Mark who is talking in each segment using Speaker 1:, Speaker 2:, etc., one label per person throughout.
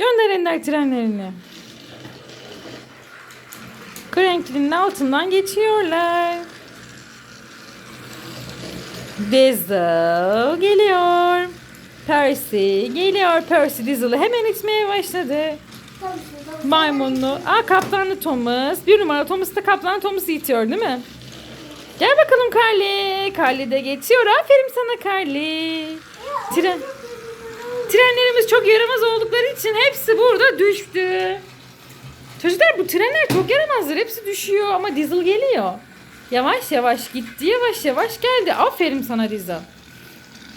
Speaker 1: Gönder Ender trenlerini. Cranklin'in altından geçiyorlar. Diesel geliyor. Percy geliyor. Percy Diesel'ı hemen itmeye başladı. Maymunlu. Aa kaptanlı Thomas. Bir numara Thomas da kaptan Thomas'ı itiyor değil mi? Gel bakalım Carly. Carly de geçiyor. Aferin sana Carly. Tren, trenlerimiz çok yaramaz oldukları için hepsi burada düştü. Çocuklar bu trenler çok yaramazlar. Hepsi düşüyor ama Diesel geliyor. Yavaş yavaş gitti. Yavaş yavaş geldi. Aferin sana Diesel.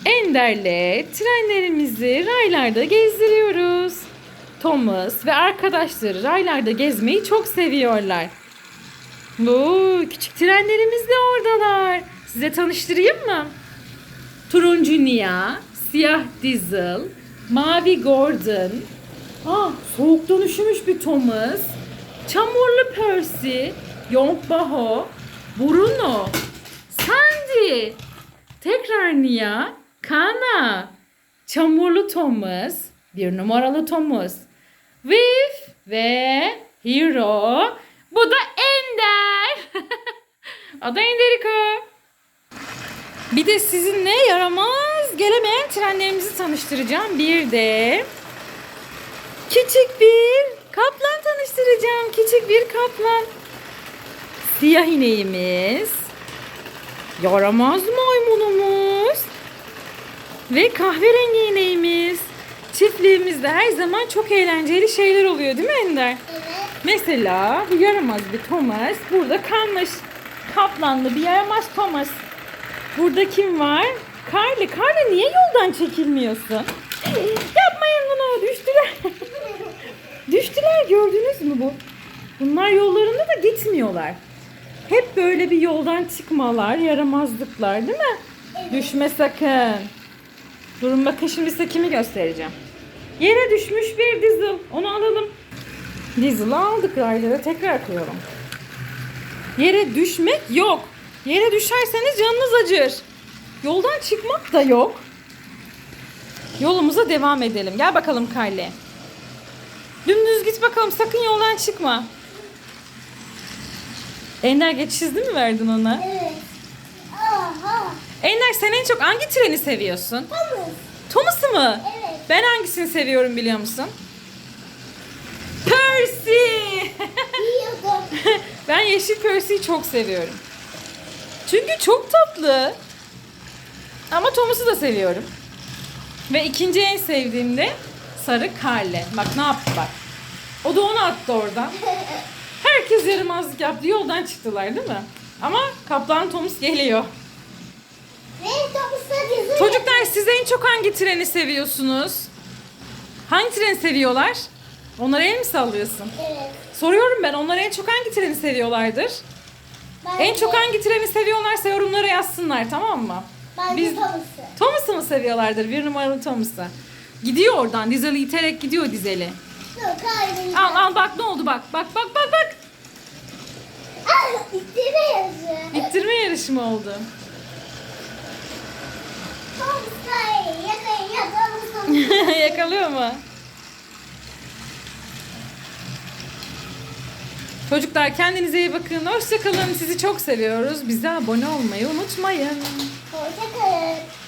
Speaker 1: Ender'le trenlerimizi raylarda gezdiriyoruz. Thomas ve arkadaşları raylarda gezmeyi çok seviyorlar. Oo, küçük trenlerimiz de oradalar. Size tanıştırayım mı? Turuncu Nia, siyah Diesel, mavi Gordon, ah, soğuktan üşümüş bir Thomas, çamurlu Percy, Yonk Baho, Bruno, Sandy, tekrar Nia, Kana, çamurlu Thomas, bir numaralı Thomas, Viv ve Hero. Bu da Ender. o da Enderiko. Bir de sizinle yaramaz gelemeyen trenlerimizi tanıştıracağım. Bir de küçük bir kaplan tanıştıracağım. Küçük bir kaplan. Siyah ineğimiz. Yaramaz maymunumuz. Ve kahverengi ineğimiz. Çiftliğimizde her zaman çok eğlenceli şeyler oluyor değil mi Ender?
Speaker 2: Evet.
Speaker 1: Mesela yaramaz bir Thomas burada kalmış. Kaplanlı bir yaramaz Thomas. Burada kim var? Carly. Carly niye yoldan çekilmiyorsun? Düştüler gördünüz mü bu? Bunlar yollarında da gitmiyorlar. Hep böyle bir yoldan çıkmalar, yaramazlıklar değil mi? Düşme sakın. Durun bakın şimdi size kimi göstereceğim. Yere düşmüş bir Diesel. Onu alalım. Diesel'ı aldık raylara tekrar koyalım. Yere düşmek yok. Yere düşerseniz canınız acır. Yoldan çıkmak da yok. Yolumuza devam edelim. Gel bakalım Kylie. Dümdüz git bakalım. Sakın yoldan çıkma. Ender geçiş izni mi verdin ona?
Speaker 2: Evet. Aha.
Speaker 1: Ender sen en çok hangi treni seviyorsun?
Speaker 2: Thomas.
Speaker 1: Thomas'ı mı?
Speaker 2: Evet.
Speaker 1: Ben hangisini seviyorum biliyor musun? Percy! Ben yeşil Percy'yi çok seviyorum. Çünkü çok tatlı. Ama Thomas'ı da seviyorum. Ve ikinci en sevdiğim de sarı Carly. Bak ne yaptı bak. O da onu attı oradan. Herkes yaramazlık yaptı. Yoldan çıktılar değil mi? Ama Kaplan Thomas geliyor. Çocuklar siz en çok hangi treni seviyorsunuz? Hangi treni seviyorlar? Onlara el mi sallıyorsun?
Speaker 2: Evet.
Speaker 1: Soruyorum ben onlara en çok hangi treni seviyorlardır?
Speaker 2: Ben
Speaker 1: En çok hangi treni seviyorlarsa yorumlara yazsınlar tamam mı?
Speaker 2: Ben
Speaker 1: Biz-
Speaker 2: Thomas'ı.
Speaker 1: Thomas'ı mı seviyorlardır? Bir numaralı Thomas'ı. Gidiyor oradan. Dizeli iterek gidiyor dizeli. Al al bak ne oldu bak. Bak bak bak bak.
Speaker 2: Ah, yazı.
Speaker 1: İttirme yarışı mı oldu? Yakalıyor mu? Çocuklar kendinize iyi bakın. Hoşçakalın. Sizi çok seviyoruz. Bize abone olmayı unutmayın.
Speaker 2: Hoşçakalın.